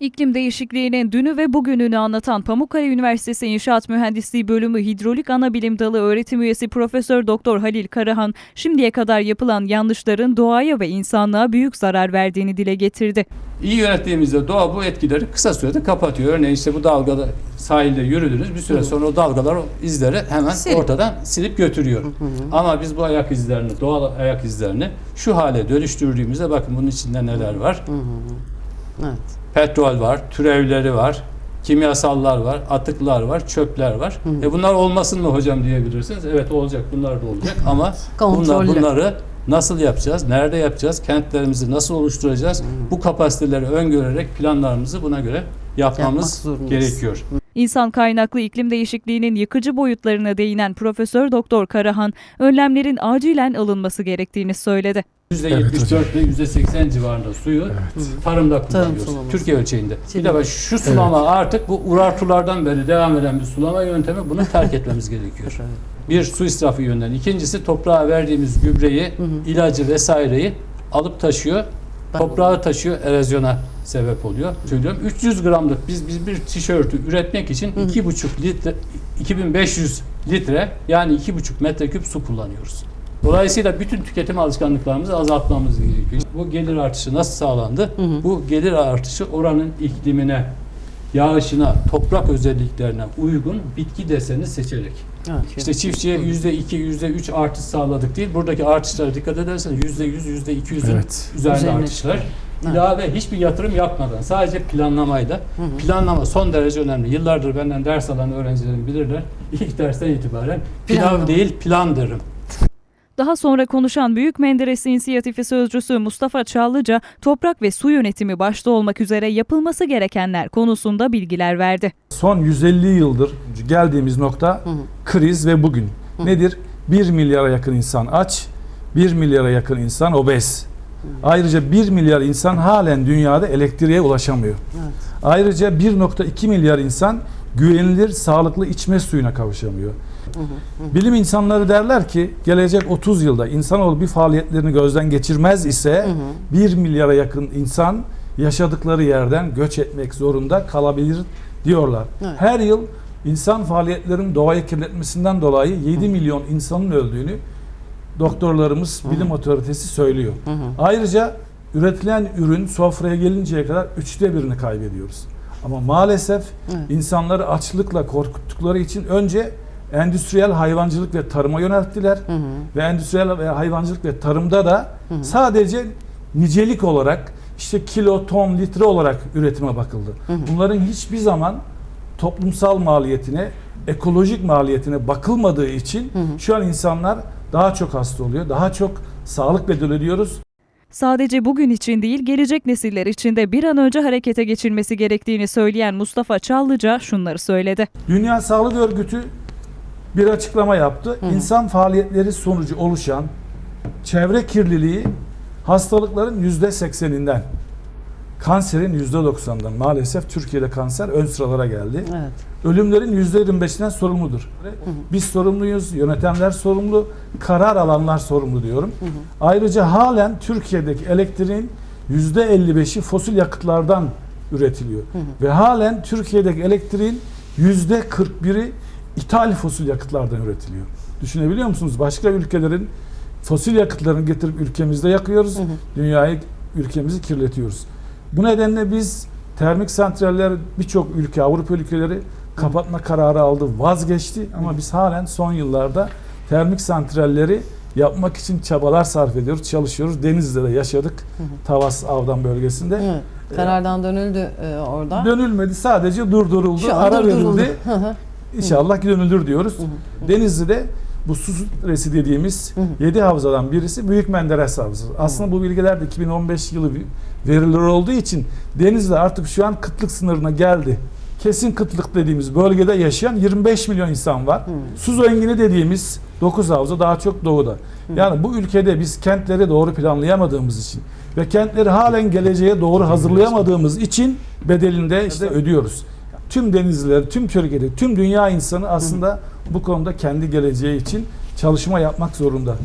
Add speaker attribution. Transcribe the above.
Speaker 1: İklim değişikliğinin dünü ve bugününü anlatan Pamukkale Üniversitesi İnşaat Mühendisliği Bölümü Hidrolik Anabilim Dalı öğretim üyesi Profesör Doktor Halil Karahan, şimdiye kadar yapılan yanlışların doğaya ve insanlığa büyük zarar verdiğini dile getirdi.
Speaker 2: İyi yönettiğimizde doğa bu etkileri kısa sürede kapatıyor. Örneğin işte bu dalgada sahilde yürüdünüz bir süre sonra o dalgalar o izleri hemen
Speaker 3: Silip.
Speaker 2: ortadan silip götürüyor. Ama biz bu ayak izlerini, doğal ayak izlerini şu hale dönüştürdüğümüzde bakın bunun içinde neler var.
Speaker 3: Evet.
Speaker 2: Petrol var, türevleri var, kimyasallar var, atıklar var, çöpler var. E bunlar olmasın mı hocam diyebilirsiniz. Evet olacak, bunlar da olacak ama bunlar, bunları nasıl yapacağız, nerede yapacağız, kentlerimizi nasıl oluşturacağız? Bu kapasiteleri öngörerek planlarımızı buna göre yapmamız gerekiyor.
Speaker 1: İnsan kaynaklı iklim değişikliğinin yıkıcı boyutlarına değinen Profesör Doktor Karahan, önlemlerin acilen alınması gerektiğini söyledi.
Speaker 2: %74 ile %80 civarında suyu tarımda kullanıyoruz. Türkiye ölçeğinde. Bir
Speaker 3: Şimdi-
Speaker 2: de şu sulama artık bu urartulardan beri devam eden bir sulama yöntemi bunu terk etmemiz gerekiyor. Bir su israfı yönden. İkincisi toprağa verdiğimiz gübreyi, ilacı vesaireyi alıp taşıyor. Toprağı taşıyor, erozyona sebep oluyor. Söylüyorum 300 gramlık biz biz bir tişörtü üretmek için 2,5 litre 2500 litre yani 2,5 metreküp su kullanıyoruz. Dolayısıyla bütün tüketim alışkanlıklarımızı azaltmamız gerekiyor. Bu gelir artışı nasıl sağlandı? Bu gelir artışı oranın iklimine, yağışına, toprak özelliklerine uygun bitki deseni seçerek.
Speaker 3: Evet.
Speaker 2: İşte çiftçiye yüzde iki, yüzde üç artış sağladık değil. Buradaki artışlara dikkat ederseniz yüzde yüz, yüzde iki yüzün
Speaker 4: Evet.
Speaker 2: üzerinde
Speaker 3: Üzerine
Speaker 2: artışlar.
Speaker 3: Evet.
Speaker 2: İlave hiçbir yatırım yapmadan sadece planlamayla. Planlama son derece önemli. Yıllardır benden ders alan öğrencilerim bilirler. İlk dersten itibaren pilav
Speaker 3: Planlama.
Speaker 2: değil plan derim.
Speaker 1: Daha sonra konuşan Büyük Menderes İnisiyatifi Sözcüsü Mustafa Çağlıca, toprak ve su yönetimi başta olmak üzere yapılması gerekenler konusunda bilgiler verdi.
Speaker 4: Son 150 yıldır geldiğimiz nokta kriz ve bugün. Nedir? 1 milyara yakın insan aç, 1 milyara yakın insan obez. Ayrıca 1 milyar insan halen dünyada elektriğe ulaşamıyor.
Speaker 3: Evet.
Speaker 4: Ayrıca 1.2 milyar insan güvenilir, sağlıklı içme suyuna kavuşamıyor. Bilim insanları derler ki gelecek 30 yılda insanoğlu bir faaliyetlerini gözden geçirmez ise 1 milyara yakın insan yaşadıkları yerden göç etmek zorunda kalabilir diyorlar.
Speaker 3: Evet.
Speaker 4: Her yıl insan faaliyetlerinin doğayı kirletmesinden dolayı 7 milyon insanın öldüğünü doktorlarımız, bilim otoritesi söylüyor. Ayrıca üretilen ürün sofraya gelinceye kadar üçte birini kaybediyoruz. Ama maalesef
Speaker 3: Evet.
Speaker 4: insanları açlıkla korkuttukları için önce endüstriyel hayvancılık ve tarıma yönelttiler. Ve endüstriyel ve hayvancılık ve tarımda da sadece nicelik olarak işte kilo, ton, litre olarak üretime bakıldı. Bunların hiçbir zaman toplumsal maliyetine, ekolojik maliyetine bakılmadığı için şu an insanlar daha çok hasta oluyor, daha çok sağlık bedeli ödüyoruz.
Speaker 1: Sadece bugün için değil, gelecek nesiller için de bir an önce harekete geçilmesi gerektiğini söyleyen Mustafa Çağlıca şunları söyledi.
Speaker 4: Dünya Sağlık Örgütü bir açıklama yaptı. İnsan faaliyetleri sonucu oluşan çevre kirliliği hastalıkların yüzde sekseninden, kanserin yüzde doksandan maalesef Türkiye'de kanser ön sıralara geldi.
Speaker 3: Evet.
Speaker 4: Ölümlerin yüzde yirmi beşinden sorumludur. Biz sorumluyuz, yönetenler sorumlu, karar alanlar sorumlu diyorum. Ayrıca halen Türkiye'deki elektriğin yüzde elli beşi fosil yakıtlardan üretiliyor. Ve halen Türkiye'deki elektriğin yüzde 41'i ithal fosil yakıtlardan üretiliyor. Düşünebiliyor musunuz? Başka ülkelerin fosil yakıtlarını getirip ülkemizde yakıyoruz. Dünyayı, ülkemizi kirletiyoruz. Bu nedenle biz termik santraller birçok ülke, Avrupa ülkeleri kapatma kararı aldı, vazgeçti. Ama biz halen son yıllarda termik santralleri yapmak için çabalar sarf ediyoruz, çalışıyoruz. Denizli'de de yaşadık, Tavas Avdan bölgesinde.
Speaker 3: Evet. Karardan dönüldü e, orada.
Speaker 4: Dönülmedi, sadece durduruldu,
Speaker 3: Şu
Speaker 4: ara
Speaker 3: durduruldu.
Speaker 4: verildi.
Speaker 3: Hı hı.
Speaker 4: İnşallah dönülür diyoruz. Denizli'de bu su resi dediğimiz 7 havzadan birisi Büyük Menderes Havzası. Aslında bu bilgiler de 2015 yılı veriler olduğu için Denizli artık şu an kıtlık sınırına geldi. Kesin kıtlık dediğimiz bölgede yaşayan 25 milyon insan var. Su zengini dediğimiz 9 havza daha çok doğuda. Yani bu ülkede biz kentleri doğru planlayamadığımız için ve kentleri halen geleceğe doğru hazırlayamadığımız için bedelinde işte ödüyoruz. Tüm denizliler, tüm Türkiye'de, tüm dünya insanı aslında bu konuda kendi geleceği için çalışma yapmak zorunda.